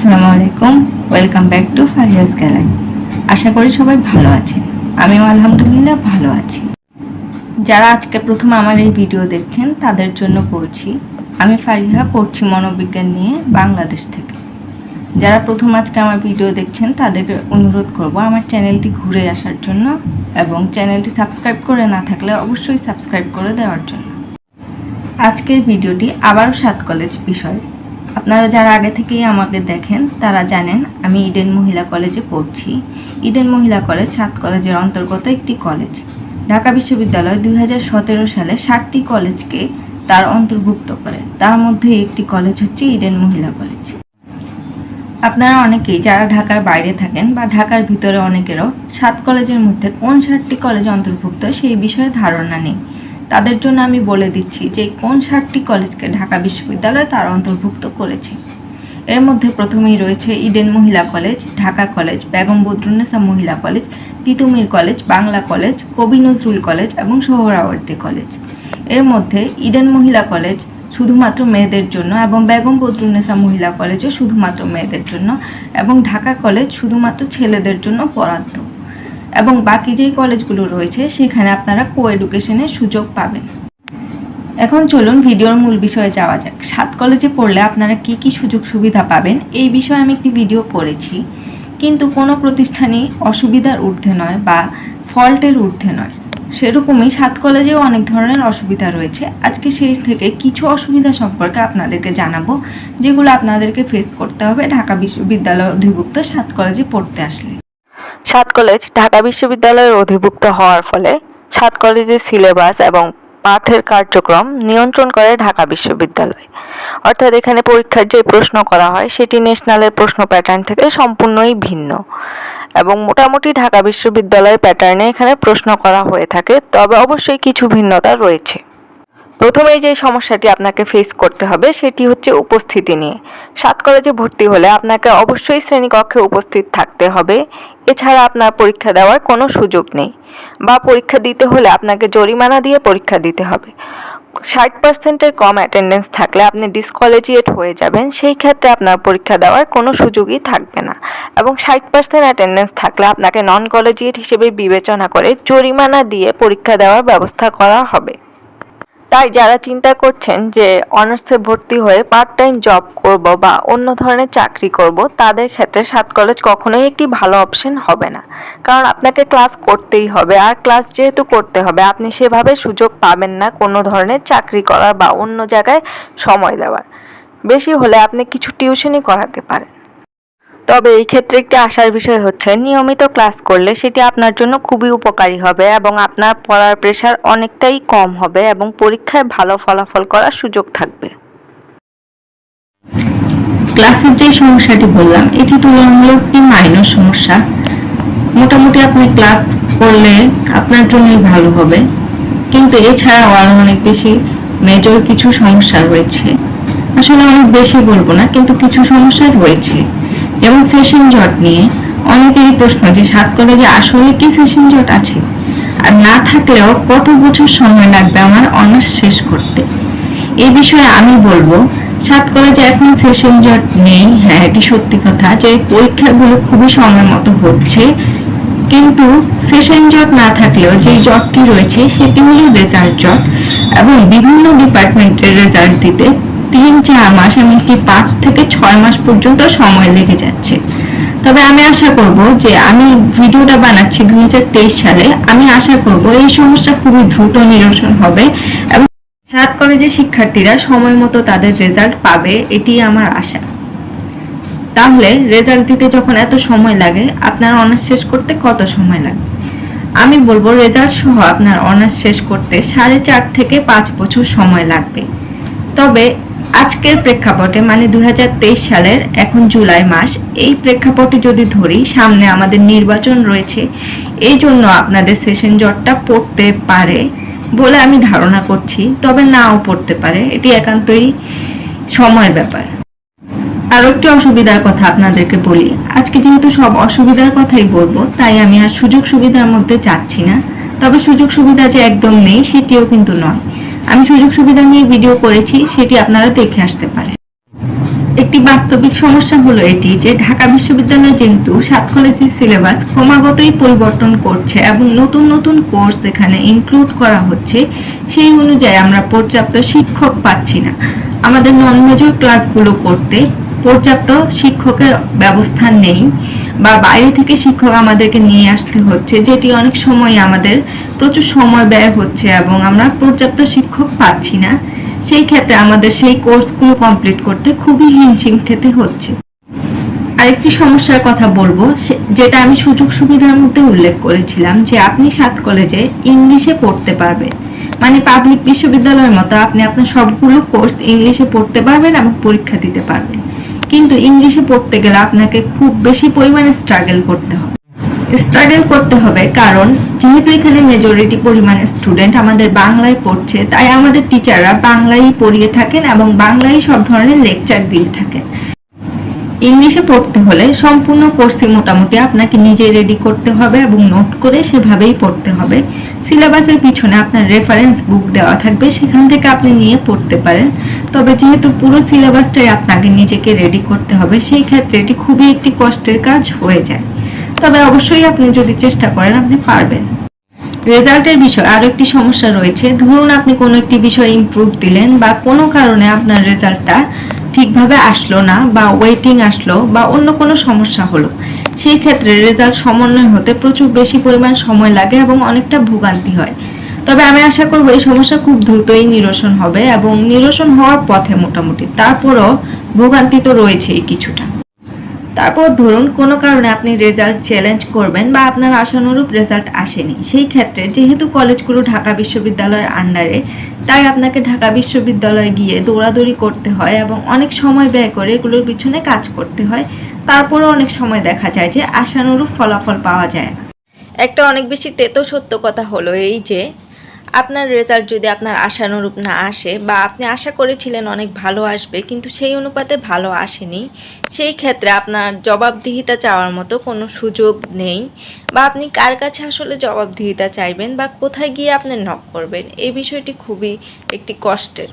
আসসালামু আলাইকুম। Welcome back to Fariya's gallery আশা করি সবাই ভালো আছেন। আমিও আলহামদুলিল্লাহ ভালো আছি। যারা আজকে প্রথম আমার এই ভিডিও দেখছেন, তাদের জন্য বলছি আমি ফারিহা, পড়ছি মনোবিজ্ঞান নিয়ে বাংলাদেশ থেকে। যারা প্রথম আজকে আমার ভিডিও দেখছেন তাদেরকে অনুরোধ করব আমার চ্যানেলটি ঘুরে আসার জন্য এবং চ্যানেলটি সাবস্ক্রাইব করে না থাকলে অবশ্যই সাবস্ক্রাইব করে দেওয়ার জন্য। আজকের ভিডিওটি আবারও সাত কলেজ বিষয়। আপনারা যারা আগে থেকেই আমাকে দেখেন, তারা জানেন আমি ইডেন মহিলা কলেজে পড়ছি। ইডেন মহিলা কলেজ সাত কলেজের অন্তর্গত একটি কলেজ। ঢাকা বিশ্ববিদ্যালয় দুই হাজার সতেরো সালে ষাটটি কলেজকে তার অন্তর্ভুক্ত করে। তার মধ্যে একটি কলেজ হচ্ছে ইডেন মহিলা কলেজ। আপনারা অনেকেই যারা ঢাকার বাইরে থাকেন বা ঢাকার ভিতরে অনেকেরও সাত কলেজের মধ্যে কোন সাতটি কলেজ অন্তর্ভুক্ত সেই বিষয়ে ধারণা নেই। তাদের জন্য আমি বলে দিচ্ছি যে কোন সাতটি কলেজকে ঢাকা বিশ্ববিদ্যালয় তার অন্তর্ভুক্ত করেছে। এর মধ্যে প্রথমেই রয়েছে Eden Mohila college, Dhaka college, Begum Badrunnesa Mohila college, Titumir college, Bangla college, Kabi Nazrul college এবং সোহরাওয়ার্দী কলেজ। এর মধ্যে ইডেন মহিলা কলেজ শুধুমাত্র মেয়েদের জন্য এবং বেগম বদরুন্নেসা মহিলা কলেজও শুধুমাত্র মেয়েদের জন্য এবং ঢাকা কলেজ শুধুমাত্র ছেলেদের জন্য বরাদ্দ। এবং বাকি যেই কলেজগুলো রয়েছে, সেখানে আপনারা কো এডুকেশনের সুযোগ পাবেন। এখন চলুন ভিডিওর মূল বিষয়ে যাওয়া যাক। সাত কলেজে পড়লে আপনারা কি কি সুযোগ সুবিধা পাবেন, এই বিষয়ে আমি একটি ভিডিও করেছি। কিন্তু কোনো প্রতিষ্ঠানই অসুবিধার ঊর্ধ্বে নয় বা ফল্টের ঊর্ধ্বে নয়। সেরকমই সাত কলেজেও অনেক ধরনের অসুবিধা রয়েছে। আজকে সেই থেকে কিছু অসুবিধা সম্পর্কে আপনাদেরকে জানাব, যেগুলো আপনাদেরকে ফেস করতে হবে। ঢাকা বিশ্ববিদ্যালয় অধিভুক্ত সাত কলেজে পড়তে আসলে। সাত কলেজ ঢাকা বিশ্ববিদ্যালয়ের অধিভুক্ত হওয়ার ফলে সাত কলেজের সিলেবাস এবং পাঠের কার্যক্রম নিয়ন্ত্রণ করে ঢাকা বিশ্ববিদ্যালয়। অর্থাৎ এখানে পরীক্ষার যে প্রশ্ন করা হয়, সেটি ন্যাশনালের প্রশ্ন প্যাটার্ন থেকে সম্পূর্ণই ভিন্ন। এবং মোটামুটি ঢাকা বিশ্ববিদ্যালয়ের প্যাটার্নে এখানে প্রশ্ন করা হয়ে থাকে, তবে অবশ্যই কিছু ভিন্নতা রয়েছে। প্রথমেই যে সমস্যাটি আপনাকে ফেস করতে হবে, সেটি হচ্ছে উপস্থিতি নিয়ে। সাত কলেজে ভর্তি হলে আপনাকে অবশ্যই শ্রেণীকক্ষে উপস্থিত থাকতে হবে। এছাড়া আপনার পরীক্ষা দেওয়ার কোনো সুযোগ নেই বা পরীক্ষা দিতে হলে আপনাকে জরিমানা দিয়ে পরীক্ষা দিতে হবে। ষাট পার্সেন্টের কম অ্যাটেন্ডেন্স থাকলে আপনি ডিসকলেজিয়েট হয়ে যাবেন, সেই ক্ষেত্রে আপনার পরীক্ষা দেওয়ার কোনো সুযোগই থাকবে না। এবং ষাট পার্সেন্ট অ্যাটেন্ডেন্স থাকলে আপনাকে নন কলেজিয়েট হিসেবে বিবেচনা করে জরিমানা দিয়ে পরীক্ষা দেওয়ার ব্যবস্থা করা হবে। তাই যারা চিন্তা করছেন যে অনার্সে ভর্তি হয়ে পার্ট টাইম জব করব বা অন্য ধরনের চাকরি করব, তাদের ক্ষেত্রে সাত কলেজ কখনোই একটি ভালো অপশন হবে না। কারণ আপনাকে ক্লাস করতেই হবে, আর ক্লাস যেহেতু করতে হবে, আপনি সেভাবে সুযোগ পাবেন না কোনো ধরনের চাকরি করার বা অন্য জায়গায় সময় দেওয়ার। বেশি হলে আপনি কিছু টিউশনই করাতে পারেন। তবে এই ক্ষেত্রে একটি আশার বিষয় হচ্ছে, নিয়মিত ক্লাস করলে সেটি আপনার জন্য খুবই উপকারী হবে এবং আপনার পড়ার প্রেশার অনেকটাই কম হবে এবং পরীক্ষায় ভালো ফলাফল করার সুযোগ থাকবে। ক্লাসের যে সমস্যাটি বললাম, এটি তুলনামূলক একটি মাইনর সমস্যা। মোটামুটি আপনি ক্লাস করলে আপনার জন্যই ভালো হবে। কিন্তু এছাড়াও আরও অনেক বেশি মেজর কিছু সমস্যা রয়েছে। আসলে অনেক বেশি বলব না, কিন্তু কিছু সমস্যা রয়েছে। যেমন সেশন জট নিয়ে অনেকেরই প্রশ্ন যে সাত কলেজে আসলে কি সেশন জট আছে? আর না থাকলেও কত বছর সময় লাগবে আমার অনার্স শেষ করতে? এই বিষয়ে আমি বলব, সাত কলেজে এখন সেশন জট নেই। হ্যাঁ এটি সত্যি কথা যে পরীক্ষাগুলো খুবই সময় মতো হচ্ছে। কিন্তু সেশন জট না থাকলেও যে জটটি রয়েছে, সেটি হলো রেজাল্ট জট এবং বিভিন্ন ডিপার্টমেন্টের রেজাল্ট দিতে তিন চার মাস এমনকি পাঁচ থেকে ছয় মাস পর্যন্ত সময় লেগে যাচ্ছে। তবে আমি আশা করব যে আমি ভিডিওটা বানাচ্ছি দুই সালে, আমি আশা করব এই সমস্যা খুবই দ্রুত নিরসন হবে এবং সাত কলেজের শিক্ষার্থীরা সময় মতো তাদের রেজাল্ট পাবে, এটি আমার আশা। তাহলে রেজাল্ট দিতে যখন এত সময় লাগে, আপনার অনার্স শেষ করতে কত সময় লাগে? আমি বলব রেজাল্ট সহ আপনার অনার্স শেষ করতে সাড়ে চার থেকে পাঁচ বছর সময় লাগবে। তবে আজকের প্রেক্ষাপটে মানে দু হাজার তেইশ সালের এখন জুলাই মাস, এই প্রেক্ষাপটে যদি ধরি, সামনে আমাদের নির্বাচন রয়েছে, এই জন্য আপনাদের সেশন জটটা পড়তে পারে বলে আমি ধারণা করছি, তবে নাও পড়তে পারে। এটি একান্তই সময়ের ব্যাপার। আরও একটি অসুবিধার কথা আপনাদেরকে বলি, আজকে যেহেতু সব অসুবিধার কথাই বলব, তাই আমি আর সুযোগ সুবিধার মধ্যে যাচ্ছি না। তবে সুযোগ সুবিধা যে একদম নেই, সেটিও কিন্তু নয়। আমি সুযোগ সুবিধা নিয়ে ভিডিও করেছি, সেটি আপনারা দেখে আসতে পারেন। একটি বাস্তবিক সমস্যা হলো এটি যে ঢাকা বিশ্ববিদ্যালয় যেহেতু সাত কলেজের সিলেবাস ক্রমাগতই পরিবর্তন করছে এবং নতুন নতুন কোর্স এখানে ইনক্লুড করা হচ্ছে, সেই অনুযায়ী আমরা পর্যাপ্ত শিক্ষক পাচ্ছি না। আমাদের নন মেজর ক্লাসগুলো করতে পর্যাপ্ত শিক্ষকের ব্যবস্থা নেই। বা বাইরে থেকে শিক্ষক আমাদেরকে নিয়ে আসতে হচ্ছে, যেটি অনেক সময় আমাদের প্রচুর সময় ব্যয় হচ্ছে এবং আমরা পর্যাপ্ত শিক্ষক পাচ্ছি না, সেই ক্ষেত্রে আমাদের সেই কোর্সগুলো কমপ্লিট করতে খুবই হিমশিম খেতে হচ্ছে। আরেকটি সমস্যার কথা বলব যেটা আমি সুযোগ সুবিধার মধ্যে উল্লেখ করেছিলাম, যে আপনি সাত কলেজে ইংলিশে পড়তে পারবেন। মানে পাবলিক বিশ্ববিদ্যালয়ের মতো আপনি আপনার সবগুলো কোর্স ইংলিশে পড়তে পারবেন এবং পরীক্ষা দিতে পারবেন। কিন্তু ইংলিশে পড়তে গেলে আপনাকে খুব বেশি পরিমাণে স্ট্রাগল করতে হবে। স্ট্রাগল করতে হবে কারণ যেহেতু এখানে মেজরিটি পরিমাণে স্টুডেন্ট আমাদের বাংলায় পড়ছে, তাই আমাদের টিচাররা বাংলায় পড়িয়ে থাকেন এবং বাংলায় সব ধরনের লেকচার দিয়ে থাকেন। ইংলিশে পড়তে হলে সম্পূর্ণ কোর্সই মোটামুটি আপনাকে নিজে রেডি করতে হবে এবং নোট করে সেভাবেই পড়তে হবে। সিলেবাসের পিছনে আপনার রেফারেন্স বুক দেওয়া থাকবে, সেখান থেকে আপনি নিয়ে পড়তে পারেন। তবে যেহেতু পুরো সিলেবাসটাই আপনাকে নিজেকে রেডি করতে হবে, সেই ক্ষেত্রে এটি খুবই একটি কষ্টের কাজ হয়ে যায়। তবে অবশ্যই আপনি যদি চেষ্টা করেন, আপনি পারবেন। রেজাল্টের বিষয় আরও একটি সমস্যা রয়েছে। ধরুন আপনি কোনো একটি বিষয়ে ইমপ্রুভ দিলেন বা কোনো কারণে আপনার রেজাল্টটা ঠিকভাবে আসলো না বা ওয়েটিং আসলো বা অন্য কোনো সমস্যা হলো, সেই ক্ষেত্রে রেজাল্ট সমন্বয় হতে প্রচুর বেশি পরিমাণ সময় লাগে এবং অনেকটা ভোগান্তি হয়। তবে আমি আশা করব এই সমস্যা খুব দ্রুতই নিরসন হবে এবং নিরসন হওয়ার পথে মোটামুটি, তারপরও ভোগান্তি তো রয়েছেই কিছুটা। তারপর ধরুন কোনো কারণে আপনি রেজাল্ট চ্যালেঞ্জ করবেন বা আপনার আশানুরূপ রেজাল্ট আসেনি, সেই ক্ষেত্রে যেহেতু কলেজগুলো ঢাকা বিশ্ববিদ্যালয়ের আন্ডারে তাই আপনাকে ঢাকা বিশ্ববিদ্যালয়ে গিয়ে দৌড়াদৌড়ি করতে হয় এবং অনেক সময় ব্যয় করে এগুলোর পিছনে কাজ করতে হয়। তারপরেও অনেক সময় দেখা যায় যে আশানুরূপ ফলাফল পাওয়া যায় না। একটা অনেক বেশি তেতো সত্য কথা হলো এই যে আপনার রেজাল্ট যদি আপনার আশানুরূপ না আসে বা আপনি আশা করেছিলেন অনেক ভালো আসবে, কিন্তু সেই অনুপাতে ভালো আসেনি, সেই ক্ষেত্রে আপনার জবাবদিহিতা চাওয়ার মতো কোনো সুযোগ নেই। বা আপনি কার কাছে আসলে জবাবদিহিতা চাইবেন বা কোথায় গিয়ে আপনি নক করবেন এই বিষয়টি খুবই একটি কষ্টের।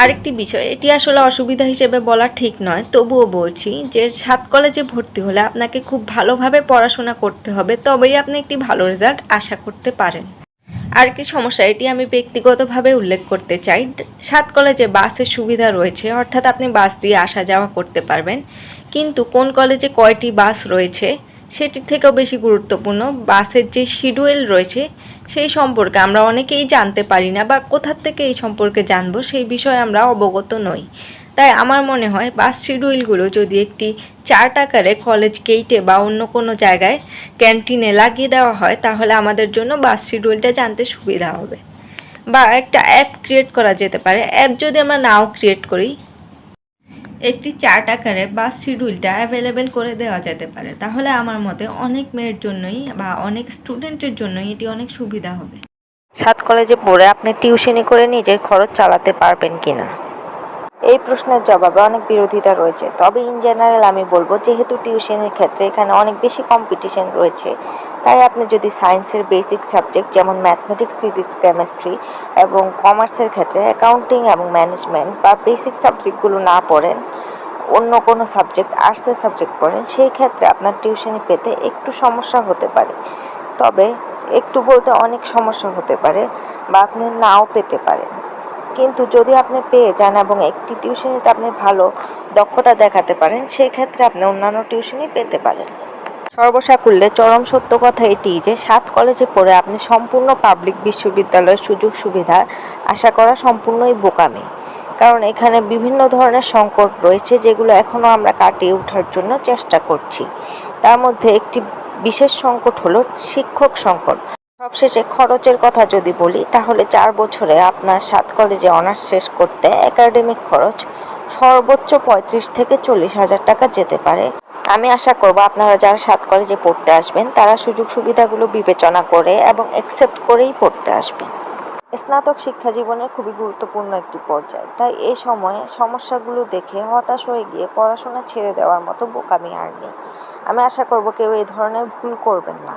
আরেকটি বিষয়, এটি আসলে অসুবিধা হিসেবে বলা ঠিক নয়, তবুও বলছি যে সাত কলেজে ভর্তি হলে আপনাকে খুব ভালোভাবে পড়াশোনা করতে হবে, তবেই আপনি একটি ভালো রেজাল্ট আশা করতে পারেন। আর কি সমস্যা? এটি আমি ব্যক্তিগতভাবে উল্লেখ করতে চাই। সাত কলেজে বাসের সুবিধা রয়েছে, অর্থাৎ আপনি বাস দিয়ে আসা যাওয়া করতে পারবেন। কিন্তু কোন কলেজে কয়টি বাস রয়েছে, সেটির থেকেও বেশি গুরুত্বপূর্ণ। বাসের যে শিডিউল রয়েছে, সেই সম্পর্কে আমরা অনেকেই জানতে পারি না বা কোথার থেকে এই সম্পর্কে জানব, সেই বিষয়ে আমরা অবগত নই। তাই আমার মনে হয় বাস শিডিউলগুলো যদি একটি চার্ট আকারে কলেজ গেইটে বা অন্য কোনো জায়গায় ক্যান্টিনে লাগিয়ে দেওয়া হয়, তাহলে আমাদের জন্য বাস শিডিউলটা জানতে সুবিধা হবে। বা একটা অ্যাপ ক্রিয়েট করা যেতে পারে। অ্যাপ যদি আমরা নাও ক্রিয়েট করি, একটি চার্ট আকারে বাস শিডিউলটা অ্যাভেলেবেল করে দেওয়া যেতে পারে। তাহলে আমার মতে অনেক মেয়ের জন্যই বা অনেক স্টুডেন্টের জন্যই এটি অনেক সুবিধা হবে। সাত কলেজে পড়ে আপনি টিউশনি করে নিজের খরচ চালাতে পারবেন কিনা? এই প্রশ্নের জবাবে অনেক বিরোধিতা রয়েছে। তবে ইন জেনারেল আমি বলব, যেহেতু টিউশনের ক্ষেত্রে এখানে অনেক বেশি কম্পিটিশন রয়েছে, তাই আপনি যদি সায়েন্সের বেসিক সাবজেক্ট যেমন ম্যাথমেটিক্স ফিজিক্স কেমিস্ট্রি এবং কমার্সের ক্ষেত্রে অ্যাকাউন্টিং এবং ম্যানেজমেন্ট বা বেসিক সাবজেক্টগুলো না পড়েন, অন্য কোনো সাবজেক্ট আর্টসের সাবজেক্ট পড়েন, সেই ক্ষেত্রে আপনার টিউশনি পেতে একটু সমস্যা হতে পারে। তবে একটু বলতে অনেক সমস্যা হতে পারে বা আপনি নাও পেতে পারেন। কিন্তু যদি আপনি পেয়ে যান এবং একটি টিউশনিতে আপনি ভালো দক্ষতা দেখাতে পারেন সেই ক্ষেত্রে আপনি অন্যান্য টিউশনি পেতে পারেন। সর্বসাকুল্যে চরম সত্য কথা এটি যে, সাত কলেজে পড়ে আপনি সম্পূর্ণ পাবলিক বিশ্ববিদ্যালয়ের সুযোগ সুবিধা আশা করা সম্পূর্ণই বোকামি। কারণ এখানে বিভিন্ন ধরনের সংকট রয়েছে যেগুলো এখনও আমরা কাটিয়ে ওঠার জন্য চেষ্টা করছি। তার মধ্যে একটি বিশেষ সংকট হলো শিক্ষক সংকট। সবশেষে খরচের কথা যদি বলি, তাহলে চার বছরে আপনার সাত কলেজে অনার্স শেষ করতে একাডেমিক খরচ সর্বোচ্চ পঁয়ত্রিশ থেকে চল্লিশ হাজার টাকা যেতে পারে। আমি আশা করব আপনারা যারা সাত কলেজে পড়তে আসবেন, তারা সুযোগ সুবিধাগুলো বিবেচনা করে এবং অ্যাকসেপ্ট করেই পড়তে আসবেন। স্নাতক শিক্ষা জীবনের খুবই গুরুত্বপূর্ণ একটি পর্যায়, তাই এই সময়ে সমস্যাগুলো দেখে হতাশ হয়ে গিয়ে পড়াশোনা ছেড়ে দেওয়ার মতো বোকামি আর নেই। আমি আশা করব কেউ এই ধরনের ভুল করবেন না।